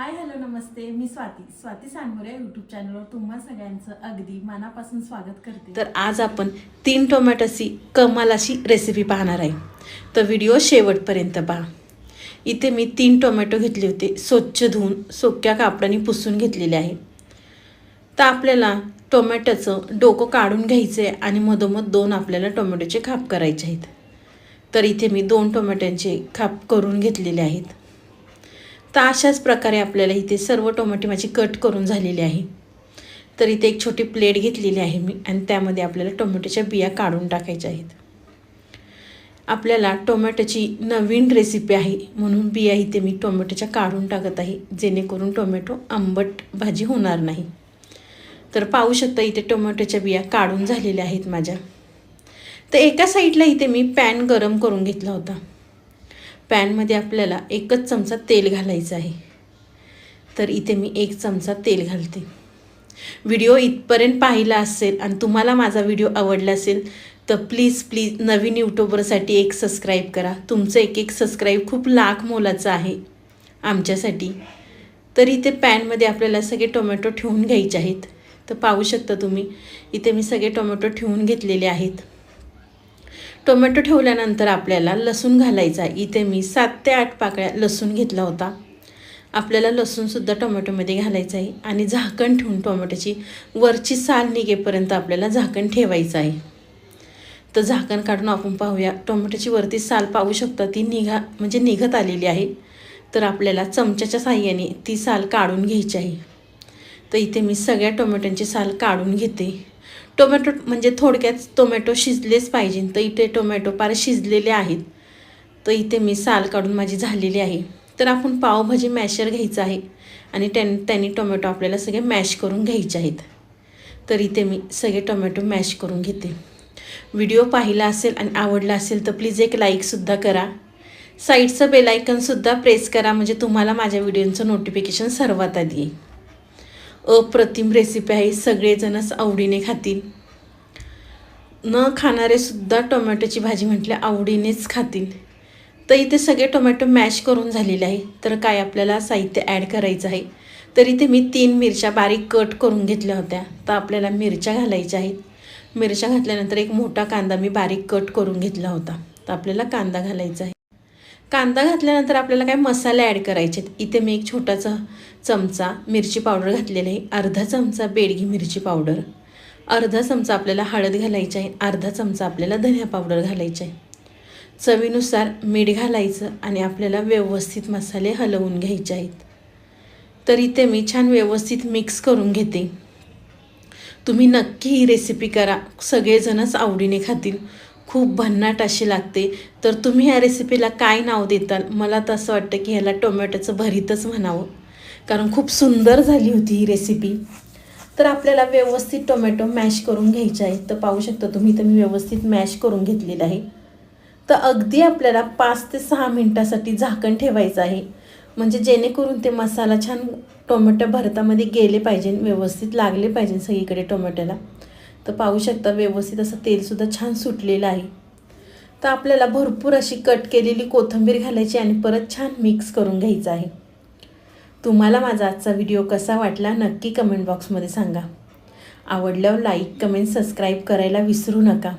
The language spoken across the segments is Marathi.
हाय हॅलो नमस्ते. मी स्वाती. स्वाती सांगोरे यूट्यूब चॅनलवर तुम्हा सगळ्यांचं अगदी मनापासून स्वागत करते. तर आज आपण तीन टोमॅटोची कमाल अशी रेसिपी पाहणार आहे. तर व्हिडिओ शेवटपर्यंत पहा. इथे मी तीन टोमॅटो घेतले होते. स्वच्छ धुवून सोक्या कापडाने पुसून घेतलेले आहे. तर आपल्याला टोमॅटोचं डोकं काढून घ्यायचं आहे आणि मधोमध दोन आपल्याला टोमॅटोचे खाप करायचे आहेत. तर इथे मी दोन टोमॅटोचे खाप करून घेतलेले आहेत. तर अशाच प्रकारे आपल्याला इथे सर्व टोमॅटो माझी कट करून झालेली आहे. तर इथे एक छोटी प्लेट घेतलेली आहे मी आणि त्यामध्ये आपल्याला टोमॅटोच्या बिया काढून टाकायच्या आहेत. आपल्याला टोमॅटोची नवीन रेसिपी आहे म्हणून बिया इथे मी टोमॅटोच्या काढून टाकत आहे जेणेकरून टोमॅटो आंबट भाजी होणार नाही. तर पाहू शकता इथे टोमॅटोच्या बिया काढून झालेल्या आहेत माझ्या. तर एका साईडला इथे मी पॅन गरम करून घेतला होता. पॅनमध्ये आपल्याला एकच चमचा तेल घालायचं आहे. तर इथे मी एक चमचा तेल घालते. व्हिडिओ इथपर्यंत पाहिला असेल आणि तुम्हाला माझा व्हिडिओ आवडला असेल तर प्लीज प्लीज नवीन यूट्यूबरसाठी एक सबस्क्राईब करा. तुमचं एक एक सबस्क्राईब खूप लाख मोलाचं आहे आमच्यासाठी. तर इथे पॅनमध्ये आपल्याला सगळे टोमॅटो ठेवून घ्यायचे आहेत. तर पाहू शकता तुम्ही इथे मी सगळे टोमॅटो ठेवून घेतलेले आहेत. टोमॅटो ठेवल्यानंतर आपल्याला लसूण घालायचा आहे. इथे मी सात ते आठ पाकळ्या लसूण घेतला होता. आपल्याला लसूणसुद्धा टोमॅटोमध्ये घालायचं आहे आणि झाकण ठेवून टोमॅटोची वरची साल निघेपर्यंत आपल्याला झाकण ठेवायचं आहे. तर झाकण काढून आपण पाहूया टोमॅटोची वरती साल पाहू शकता ती निघा म्हणजे निघत आलेली आहे. तर आपल्याला चमच्याच्या साह्याने ती साल काढून घ्यायची आहे. तर इथे मी सगळ्या टोमॅटोंची साल काढून घेते. टोमॅटो म्हणजे थोडक्यात टोमॅटो शिजलेच पाहिजे. तर इथे टोमॅटो पार शिजलेले आहेत. तर इथे मी साल काढून माझी झालेली आहे. तर आपण पावभाजी मॅशर घ्यायचं आहे आणि त्यां त्यांनी टोमॅटो आपल्याला सगळे मॅश करून घ्यायचे आहेत. तर इथे मी सगळे टोमॅटो मॅश करून घेते. व्हिडिओ पाहिला असेल आणि आवडला असेल तर प्लीज एक लाईकसुद्धा करा. साईडचं बेलायकनसुद्धा प्रेस करा म्हणजे तुम्हाला माझ्या व्हिडिओचं नोटिफिकेशन सर्वात आधी येईल. अप्रतिम रेसिपी आहे सगळेजणच आवडीने खातील. न खाणारेसुद्धा टोमॅटोची भाजी म्हटल्या आवडीनेच खातील. तर इथे सगळे टोमॅटो मॅश करून झालेले आहे. तर काय आपल्याला साहित्य ॲड करायचं आहे? तर इथे मी तीन मिरच्या बारीक कट करून घेतल्या होत्या. तर आपल्याला मिरच्या घालायच्या आहेत. मिरच्या घातल्यानंतर एक मोठा कांदा मी बारीक कट करून घेतला होता. तर आपल्याला कांदा घालायचा आहे. कांदा घातल्यानंतर आपल्याला काय मसाले ॲड करायचे आहेत इथे मी एक छोटासा चमचा मिरची पावडर घातलेला आहे. अर्धा चमचा बेडगी मिरची पावडर. अर्धा चमचा आपल्याला हळद घालायची आहे. अर्धा चमचा आपल्याला धनिया पावडर घालायची आहे. चवीनुसार मीठ घालायचं आणि आपल्याला व्यवस्थित मसाले हलवून घ्यायचे आहेत. तर इथे मी छान व्यवस्थित मिक्स करून घेते. तुम्ही नक्की ही रेसिपी करा. सगळेजणच आवडीने खातील. खूप भन्नाट अशी लागते. तर तुम्ही ह्या रेसिपीला काय नाव देताल? मला तर असं वाटतं की ह्याला टोमॅटोचं भरीतच म्हणावं. कारण खूप सुंदर झाली होती ही रेसिपी तर आपल्याला व्यवस्थित टोमॅटो मॅश करून घ्यायचे आहे तर पाहू शकता तुम्ही तर मी व्यवस्थित मॅश करून घेतलेलं आहे. तर अगदी आपल्याला पाच ते सहा मिनटासाठी झाकण ठेवायचं आहे. म्हणजे जेणेकरून ते मसाला छान टोमॅटो भरतामध्ये गेले पाहिजे व्यवस्थित लागले पाहिजे सगळीकडे टोमॅटोला. तर पाहू शकता व्यवस्थित असं तेलसुद्धा छान सुटलेलं आहे. तर आपल्याला भरपूर अशी कट केलेली कोथिंबीर घालायची आणि परत छान मिक्स करून घ्यायचं आहे. तुम्हाला माझा आजचा व्हिडिओ कसा वाटला नक्की कमेंट बॉक्समध्ये सांगा. आवडल्यावर लाईक कमेंट सबस्क्राईब करायला विसरू नका.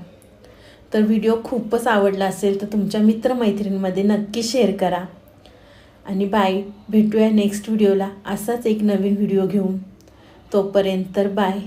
तर व्हिडिओ खूपच आवडला असेल तर तुमच्या मित्रमैत्रिणींमध्ये नक्की शेअर करा. आणि बाय भेटूया नेक्स्ट व्हिडिओला असाच एक नवीन व्हिडिओ घेऊन. तोपर्यंत तर बाय.